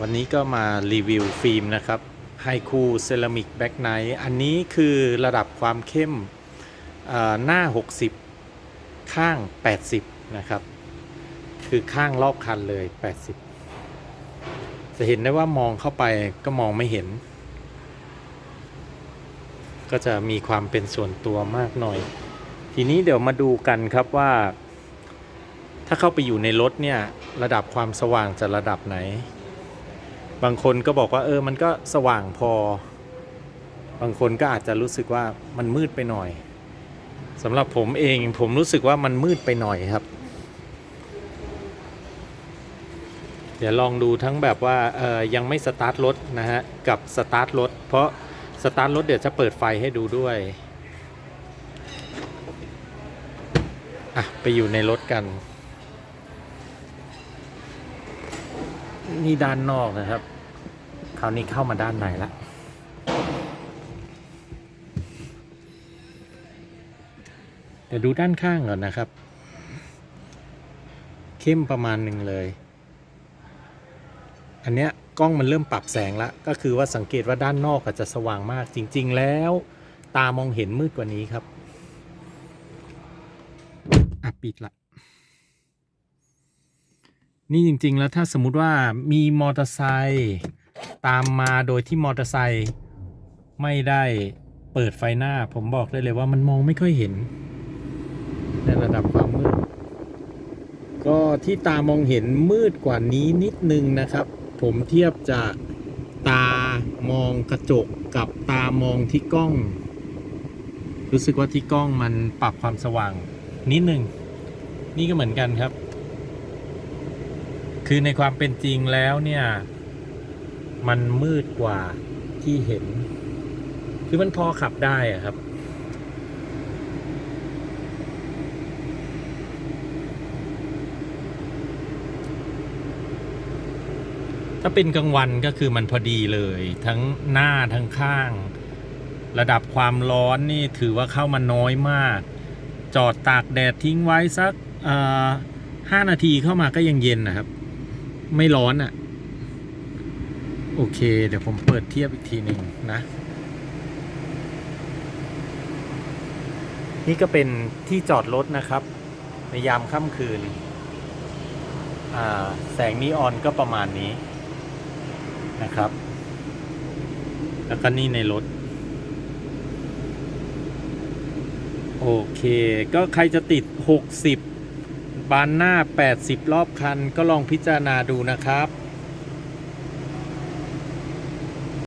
วันนี้ก็มารีวิวฟิล์มนะครับไฮคูเซรามิกแบ็กไนท์อันนี้คือระดับความเข้มอ่าหน้า 60 ข้าง 80 นะครับ คือข้างรอบคันเลย 80 จะเห็นได้ว่ามองเข้าไปก็มองไม่เห็น ก็จะมีความเป็นส่วนตัวมากหน่อย ทีนี้เดี๋ยวมาดูกันครับว่า ถ้าเข้าไปอยู่ในรถเนี่ย ระดับความสว่างจะระดับไหน บางคนก็บอกว่าเออมันก็สว่างพอ บางคนก็อาจจะรู้สึกว่ามันมืดไปหน่อยสำหรับผมเองผมรู้สึกว่ามันมืดไปหน่อยครับ เดี๋ยวลองดูทั้งแบบว่าเออยังไม่สตาร์ทรถนะฮะกับสตาร์ทรถเพราะสตาร์ทรถเดี๋ยวจะเปิดไฟให้ดูด้วยอะไปอยู่ในรถกัน นี่ด้านนอกนะครับ คราวนี้เข้ามาด้านในละเดี๋ยวดูด้านข้างก่อนนะครับ เข้มประมาณหนึ่งเลย อันเนี้ยกล้องมันเริ่มปรับแสงละก็คือว่าสังเกตว่าด้านนอกอาจจะสว่างมากจริง ๆ แล้ว ตามองเห็นมืดกว่านี้ครับ อะ ปิดละ นี่จริง ๆ แล้วถ้าสมมุติว่ามีมอเตอร์ไซค์ตามมาโดยที่มอเตอร์ไซค์ไม่ได้เปิดไฟหน้า ผมบอกได้เลยว่ามันมองไม่ค่อยเห็น ในระดับความมืด ก็ที่ตามองเห็นมืดกว่านี้นิดนึงนะครับ ผมเทียบจากตามองกระจกกับตามองที่กล้อง รู้สึกว่าที่กล้องมันปรับความสว่างนิดนึง นี่ก็เหมือนกันครับ คือในความเป็นจริงแล้วเนี่ย มันมืดกว่าที่เห็น คือมันพอขับได้อะครับ ถ้าเป็นกลางวันก็คือมันพอดีเลย ทั้งหน้าทั้งข้าง ระดับความร้อนนี่ถือว่าเข้ามาน้อยมาก จอดตากแดดทิ้งไว้สักห้านาทีเข้ามาก็ยังเย็นนะครับ ไม่ร้อนอะ่ะ โอเค เดี๋ยวผมเปิดเทียบอีกทีหนึ่งนะ นี่ก็เป็นที่จอดรถนะครับ ในยามค่ำคืนอ่าแสงนีออนก็ประมาณนี้นะครับ แล้วก็นี่ในรถโอเค ก็ใครจะติด 60 บานหน้า 80 รอบคันก็ลองพิจารณาดูนะครับ